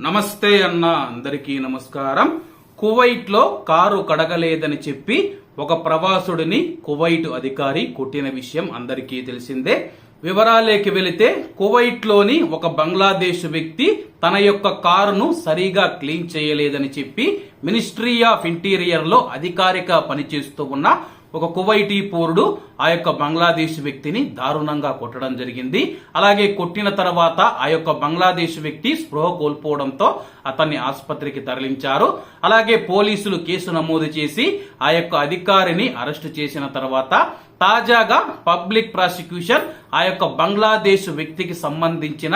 నమస్తే అన్న అందరికీ నమస్కారం. కువైట్లో కారు కడగలేదని చెప్పి ఒక ప్రవాసుడిని కువైట్ అధికారి కొట్టిన విషయం అందరికీ తెలిసిందే. వివరాలేకి వెళితే కువైట్లోని ఒక బంగ్లాదేశ్ వ్యక్తి తన యొక్క కారును సరిగా క్లీన్ చేయలేదని చెప్పి మినిస్ట్రీ ఆఫ్ ఇంటీరియర్లో అధికారిక పనిచేస్తూ ఉన్న ఒక కువైటీ పౌరుడు ఆ యొక్క బంగ్లాదేశ్ వ్యక్తిని దారుణంగా కొట్టడం జరిగింది. అలాగే కొట్టిన తర్వాత ఆ యొక్క బంగ్లాదేశ్ వ్యక్తి స్పృహ కోల్పోవడంతో అతన్ని ఆసుపత్రికి తరలించారు. అలాగే పోలీసులు కేసు నమోదు చేసి ఆ యొక్క అధికారిని అరెస్టు చేసిన తర్వాత తాజాగా పబ్లిక్ ప్రాసిక్యూషన్ ఆ యొక్క బంగ్లాదేశ్ వ్యక్తికి సంబంధించిన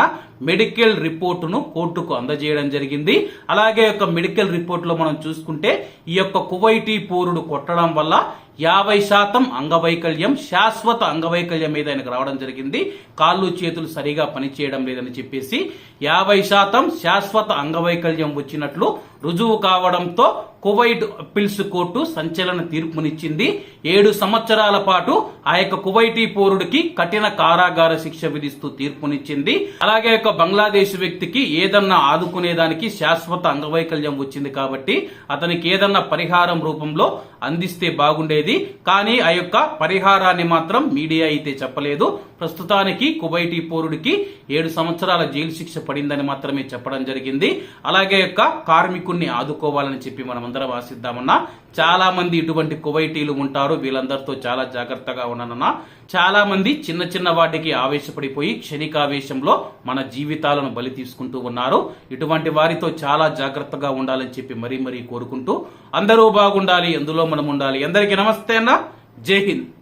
మెడికల్ రిపోర్టును కోర్టుకు అందజేయడం జరిగింది. అలాగే యొక్క మెడికల్ రిపోర్టులో మనం చూసుకుంటే ఈ యొక్క కువైటీ పౌరుడు కొట్టడం వల్ల యాభై శాతం అంగవైకల్యం శాశ్వత అంగవైకల్యం మీద ఆయనకు రావడం జరిగింది. కాళ్ళు చేతులు సరిగా పనిచేయడం లేదని చెప్పేసి యాభై శాతం శాశ్వత అంగవైకల్యం వచ్చినట్లు రుజువు కావడంతో కువైట్ అప్పీల్స్ కోర్టు సంచలన తీర్పునిచ్చింది. ఏడు సంవత్సరాల పాటు ఆ యొక్క కువైటీ పౌరుడికి కఠిన కారాగార శిక్ష విధిస్తూ తీర్పునిచ్చింది. అలాగే యొక్క బంగ్లాదేశ్ వ్యక్తికి ఏదన్నా ఆదుకునేదానికి శాశ్వత అంగవైకల్యం వచ్చింది కాబట్టి అతనికి ఏదన్నా పరిహారం రూపంలో అందిస్తే బాగుండే బాగుండేది కానీ ఆ యొక్క పరిహారాన్ని మాత్రం మీడియా అయితే చెప్పలేదు. ప్రస్తుతానికి కువైటీ పౌరుడికి ఏడు సంవత్సరాల జైలు శిక్ష పడిందని మాత్రమే చెప్పడం జరిగింది. అలాగే యొక్క కార్మికుణ్ణి ఆదుకోవాలని చెప్పి మనం అందరం ఆశిద్దామన్నా. చాలా మంది ఇటువంటి కువైటీలు ఉంటారు. వీళ్ళందరితో చాలా జాగ్రత్తగా ఉన్నానన్నా. చాలా మంది చిన్న చిన్న వాటికి ఆవేశపడిపోయి క్షణికావేశంలో మన జీవితాలను బలి తీసుకుంటూ ఉన్నారు. ఇటువంటి వారితో చాలా జాగ్రత్తగా ఉండాలని చెప్పి మరీ మరీ కోరుకుంటూ అందరూ బాగుండాలి. ఎందులో మనం ఉండాలి అందరికీ నమస్తే అన్న. జై హింద్.